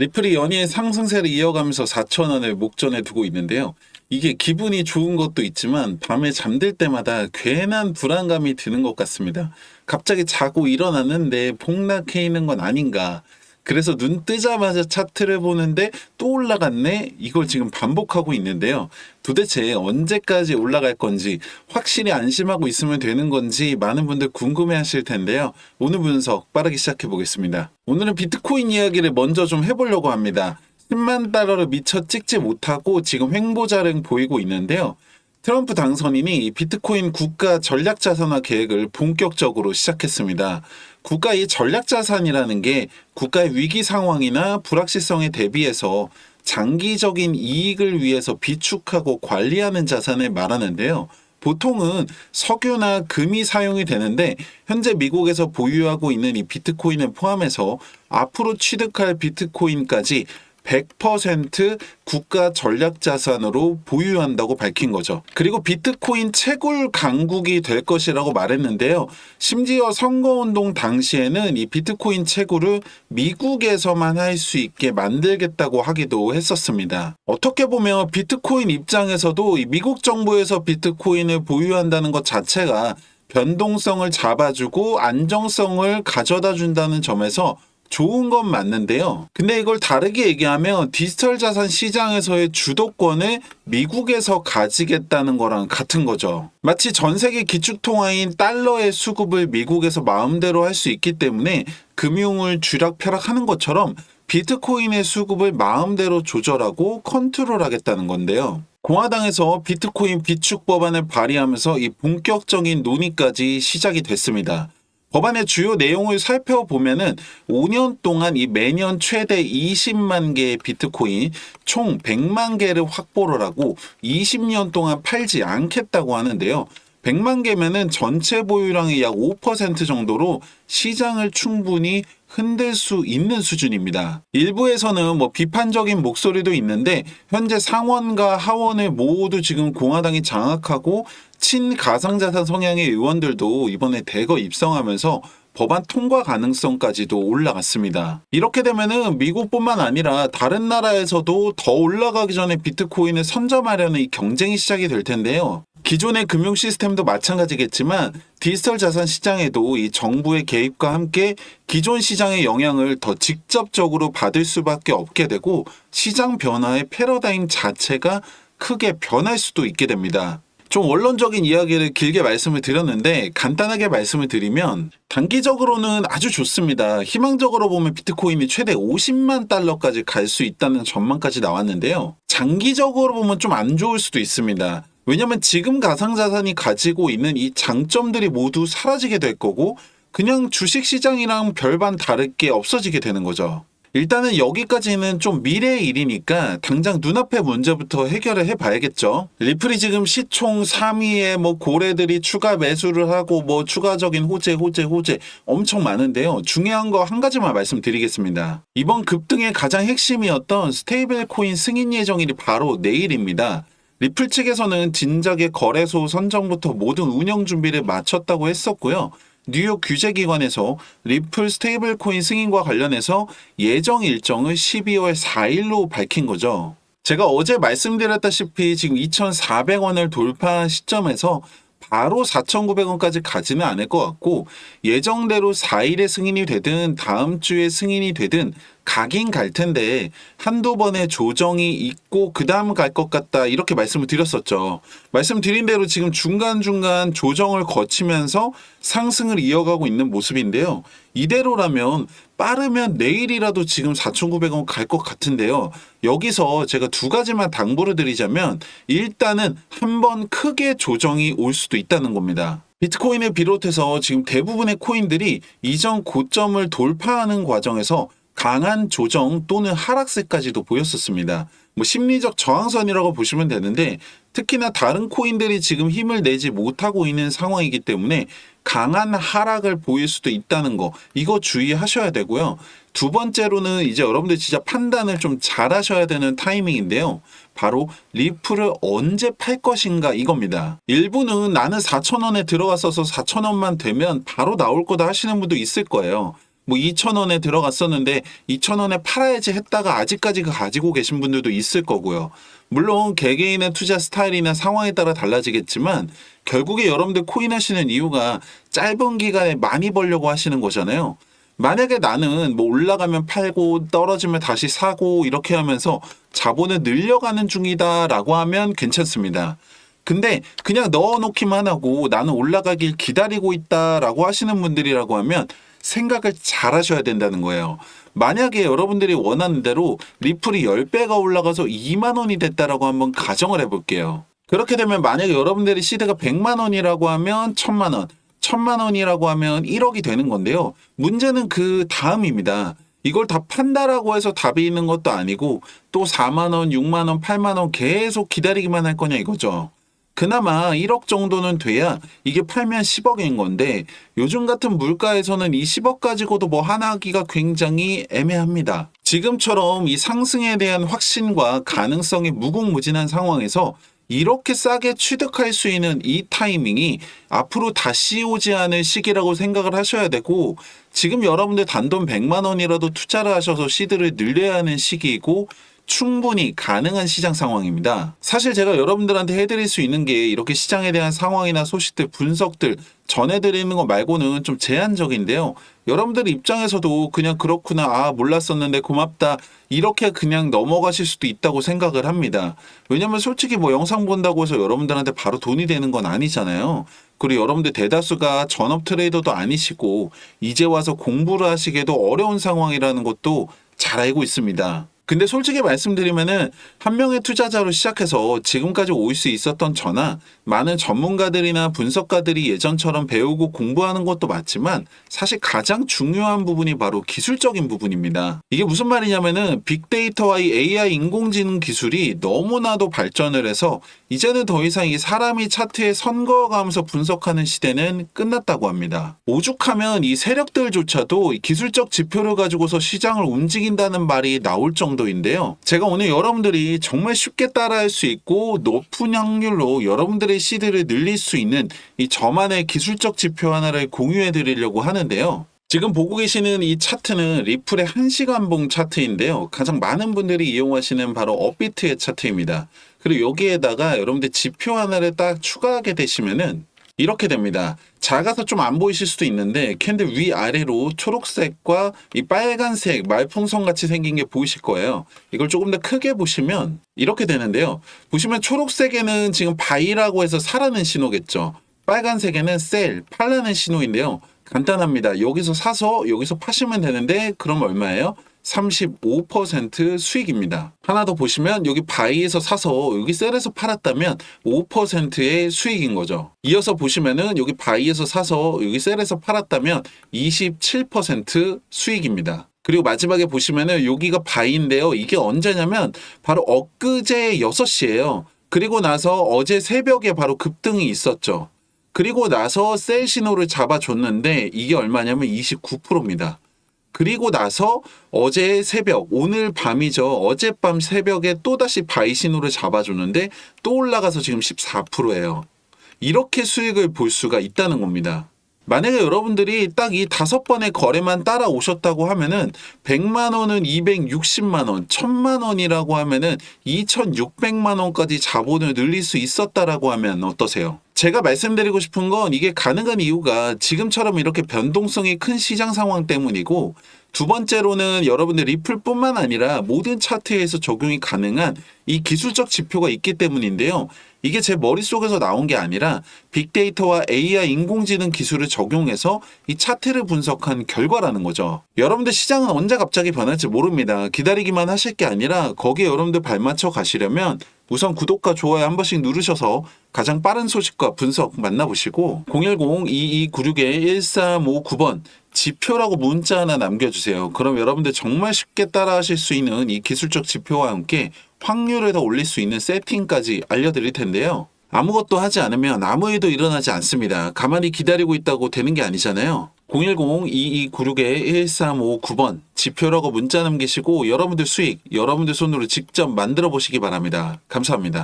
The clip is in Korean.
리플이 연이은 상승세를 이어가면서 4천원을 목전에 두고 있는데요. 이게 기분이 좋은 것도 있지만 밤에 잠들 때마다 괜한 불안감이 드는 것 같습니다. 갑자기 자고 일어났는데 폭락해 있는 건 아닌가. 그래서 눈 뜨자마자 차트를 보는데 또 올라갔네? 이걸 지금 반복하고 있는데요. 도대체 언제까지 올라갈 건지 확실히 안심하고 있으면 되는 건지 많은 분들 궁금해 하실 텐데요. 오늘 분석 빠르게 시작해 보겠습니다. 오늘은 비트코인 이야기를 먼저 좀 해보려고 합니다. 10만 달러를 미처 찍지 못하고 지금 횡보자를 보이고 있는데요. 트럼프 당선인이 이 비트코인 국가 전략 자산화 계획을 본격적으로 시작했습니다. 국가의 전략 자산이라는 게 국가의 위기 상황이나 불확실성에 대비해서 장기적인 이익을 위해서 비축하고 관리하는 자산을 말하는데요. 보통은 석유나 금이 사용이 되는데 현재 미국에서 보유하고 있는 이 비트코인을 포함해서 앞으로 취득할 비트코인까지 100% 국가 전략 자산으로 보유한다고 밝힌 거죠. 그리고 비트코인 채굴 강국이 될 것이라고 말했는데요. 심지어 선거운동 당시에는 이 비트코인 채굴을 미국에서만 할 수 있게 만들겠다고 하기도 했었습니다. 어떻게 보면 비트코인 입장에서도 이 미국 정부에서 비트코인을 보유한다는 것 자체가 변동성을 잡아주고 안정성을 가져다 준다는 점에서 좋은 건 맞는데요. 근데 이걸 다르게 얘기하면 디지털 자산 시장에서의 주도권을 미국에서 가지겠다는 거랑 같은 거죠. 마치 전 세계 기축통화인 달러의 수급을 미국에서 마음대로 할 수 있기 때문에 금융을 쥐락펴락하는 것처럼 비트코인의 수급을 마음대로 조절하고 컨트롤하겠다는 건데요. 공화당에서 비트코인 비축 법안을 발의하면서 이 본격적인 논의까지 시작이 됐습니다. 법안의 주요 내용을 살펴보면은 5년 동안 이 매년 최대 20만 개의 비트코인 총 100만 개를 확보를 하고 20년 동안 팔지 않겠다고 하는데요. 100만 개면은 전체 보유량의 약 5% 정도로 시장을 충분히 흔들 수 있는 수준입니다. 일부에서는 뭐 비판적인 목소리도 있는데 현재 상원과 하원을 모두 지금 공화당이 장악하고 친가상자산 성향의 의원들도 이번에 대거 입성하면서 법안 통과 가능성까지도 올라갔습니다. 이렇게 되면은 미국뿐만 아니라 다른 나라에서도 더 올라가기 전에 비트코인을 선점하려는 이 경쟁이 시작이 될 텐데요. 기존의 금융 시스템도 마찬가지겠지만 디지털 자산 시장에도 이 정부의 개입과 함께 기존 시장의 영향을 더 직접적으로 받을 수밖에 없게 되고 시장 변화의 패러다임 자체가 크게 변할 수도 있게 됩니다. 좀 원론적인 이야기를 길게 말씀을 드렸는데 간단하게 말씀을 드리면 단기적으로는 아주 좋습니다. 희망적으로 보면 비트코인이 최대 50만 달러까지 갈 수 있다는 전망까지 나왔는데요. 장기적으로 보면 좀 안 좋을 수도 있습니다. 왜냐면 지금 가상자산이 가지고 있는 이 장점들이 모두 사라지게 될 거고 그냥 주식 시장이랑 별반 다를 게 없어지게 되는 거죠. 일단은 여기까지는 좀 미래의 일이니까 당장 눈앞의 문제부터 해결을 해봐야겠죠. 리플이 지금 시총 3위에 뭐 고래들이 추가 매수를 하고 뭐 추가적인 호재, 호재, 호재 엄청 많은데요. 중요한 거 한 가지만 말씀드리겠습니다. 이번 급등의 가장 핵심이었던 스테이블 코인 승인 예정일이 바로 내일입니다. 리플 측에서는 진작에 거래소 선정부터 모든 운영 준비를 마쳤다고 했었고요. 뉴욕 규제기관에서 리플 스테이블 코인 승인과 관련해서 예정 일정을 12월 4일로 밝힌 거죠. 제가 어제 말씀드렸다시피 지금 2,400원을 돌파한 시점에서 바로 4,900원까지 가지는 않을 것 같고 예정대로 4일에 승인이 되든 다음 주에 승인이 되든 가긴 갈 텐데 한두 번의 조정이 있고 그 다음 갈 것 같다 이렇게 말씀을 드렸었죠. 말씀드린 대로 지금 중간중간 조정을 거치면서 상승을 이어가고 있는 모습인데요. 이대로라면 빠르면 내일이라도 지금 4,900원 갈 것 같은데요. 여기서 제가 두 가지만 당부를 드리자면 일단은 한 번 크게 조정이 올 수도 있다는 겁니다. 비트코인을 비롯해서 지금 대부분의 코인들이 이전 고점을 돌파하는 과정에서 강한 조정 또는 하락세까지도 보였었습니다. 뭐 심리적 저항선이라고 보시면 되는데 특히나 다른 코인들이 지금 힘을 내지 못하고 있는 상황이기 때문에 강한 하락을 보일 수도 있다는 거 이거 주의하셔야 되고요. 두 번째로는 이제 여러분들 진짜 판단을 좀 잘하셔야 되는 타이밍인데요. 바로 리플을 언제 팔 것인가 이겁니다. 일부는 나는 4,000원에 들어갔어서 4,000원만 되면 바로 나올 거다 하시는 분도 있을 거예요. 뭐 2,000원에 들어갔었는데 2,000원에 팔아야지 했다가 아직까지 그 가지고 계신 분들도 있을 거고요. 물론 개개인의 투자 스타일이나 상황에 따라 달라지겠지만 결국에 여러분들 코인 하시는 이유가 짧은 기간에 많이 벌려고 하시는 거잖아요. 만약에 나는 뭐 올라가면 팔고 떨어지면 다시 사고 이렇게 하면서 자본을 늘려가는 중이다라고 하면 괜찮습니다. 근데 그냥 넣어놓기만 하고 나는 올라가길 기다리고 있다라고 하시는 분들이라고 하면 생각을 잘 하셔야 된다는 거예요. 만약에 여러분들이 원하는 대로 리플이 10배가 올라가서 2만 원이 됐다라고 한번 가정을 해볼게요. 그렇게 되면 만약에 여러분들이 시드가 100만 원이라고 하면 1000만 원, 1000만 원이라고 하면 1억이 되는 건데요. 문제는 그 다음입니다. 이걸 다 판다라고 해서 답이 있는 것도 아니고 또 4만 원, 6만 원, 8만 원 계속 기다리기만 할 거냐 이거죠. 그나마 1억 정도는 돼야 이게 팔면 10억인 건데 요즘 같은 물가에서는 이 10억 가지고도 뭐 하나 하기가 굉장히 애매합니다. 지금처럼 이 상승에 대한 확신과 가능성이 무궁무진한 상황에서 이렇게 싸게 취득할 수 있는 이 타이밍이 앞으로 다시 오지 않을 시기라고 생각을 하셔야 되고 지금 여러분들 단돈 100만 원이라도 투자를 하셔서 시드를 늘려야 하는 시기이고 충분히 가능한 시장 상황입니다. 사실 제가 여러분들한테 해드릴 수 있는 게 이렇게 시장에 대한 상황이나 소식들, 분석들 전해드리는 거 말고는 좀 제한적인데요. 여러분들 입장에서도 그냥 그렇구나, 아, 몰랐었는데 고맙다. 이렇게 그냥 넘어가실 수도 있다고 생각을 합니다. 왜냐면 솔직히 뭐 영상 본다고 해서 여러분들한테 바로 돈이 되는 건 아니잖아요. 그리고 여러분들 대다수가 전업 트레이더도 아니시고 이제 와서 공부를 하시기에도 어려운 상황이라는 것도 잘 알고 있습니다. 근데 솔직히 말씀드리면은 한 명의 투자자로 시작해서 지금까지 올 수 있었던 저나 많은 전문가들이나 분석가들이 예전처럼 배우고 공부하는 것도 맞지만 사실 가장 중요한 부분이 바로 기술적인 부분입니다. 이게 무슨 말이냐면은 빅데이터와 이 AI 인공지능 기술이 너무나도 발전을 해서 이제는 더 이상 이 사람이 차트에 선 그어가면서 분석하는 시대는 끝났다고 합니다. 오죽하면 이 세력들조차도 이 기술적 지표를 가지고서 시장을 움직인다는 말이 나올 정도인데요. 제가 오늘 여러분들이 정말 쉽게 따라할 수 있고 높은 확률로 여러분들의 시드를 늘릴 수 있는 이 저만의 기술적 지표 하나를 공유해 드리려고 하는데요. 지금 보고 계시는 이 차트는 리플의 1시간 봉 차트인데요. 가장 많은 분들이 이용하시는 바로 업비트의 차트입니다. 그리고 여기에다가 여러분들 지표 하나를 딱 추가하게 되시면은 이렇게 됩니다. 작아서 좀 안 보이실 수도 있는데 캔들 위아래로 초록색과 이 빨간색 말풍선 같이 생긴 게 보이실 거예요. 이걸 조금 더 크게 보시면 이렇게 되는데요. 보시면 초록색에는 지금 바이라고 해서 사라는 신호겠죠. 빨간색에는 셀, 팔라는 신호인데요. 간단합니다. 여기서 사서 여기서 파시면 되는데 그럼 얼마예요? 35% 수익입니다. 하나 더 보시면 여기 바이에서 사서 여기 셀에서 팔았다면 5%의 수익인 거죠. 이어서 보시면은 여기 바이에서 사서 여기 셀에서 팔았다면 27% 수익입니다. 그리고 마지막에 보시면은 여기가 바이인데요. 이게 언제냐면 바로 엊그제 6시예요. 그리고 나서 어제 새벽에 바로 급등이 있었죠. 그리고 나서 셀 신호를 잡아줬는데 이게 얼마냐면 29%입니다. 그리고 나서 어제 새벽, 오늘 밤이죠. 어젯밤 새벽에 또다시 바이 신호를 잡아줬는데 또 올라가서 지금 14%예요. 이렇게 수익을 볼 수가 있다는 겁니다. 만약에 여러분들이 딱 이 다섯 번의 거래만 따라오셨다고 하면은 100만 원은 260만 원, 1000만 원이라고 하면은 2600만 원까지 자본을 늘릴 수 있었다라고 하면 어떠세요? 제가 말씀드리고 싶은 건 이게 가능한 이유가 지금처럼 이렇게 변동성이 큰 시장 상황 때문이고 두 번째로는 여러분들 리플뿐만 아니라 모든 차트에서 적용이 가능한 이 기술적 지표가 있기 때문인데요. 이게 제 머릿속에서 나온 게 아니라 빅데이터와 AI 인공지능 기술을 적용해서 이 차트를 분석한 결과라는 거죠. 여러분들 시장은 언제 갑자기 변할지 모릅니다. 기다리기만 하실 게 아니라 거기에 여러분들 발맞춰 가시려면 우선 구독과 좋아요 한 번씩 누르셔서 가장 빠른 소식과 분석 만나보시고 010-2296-1359번 지표라고 문자 하나 남겨주세요. 그럼 여러분들 정말 쉽게 따라하실 수 있는 이 기술적 지표와 함께 확률을 더 올릴 수 있는 세팅까지 알려드릴 텐데요. 아무것도 하지 않으면 아무 일도 일어나지 않습니다. 가만히 기다리고 있다고 되는 게 아니잖아요. 010-2296-1359번 지표라고 문자 남기시고 여러분들 수익, 여러분들 손으로 직접 만들어 보시기 바랍니다. 감사합니다.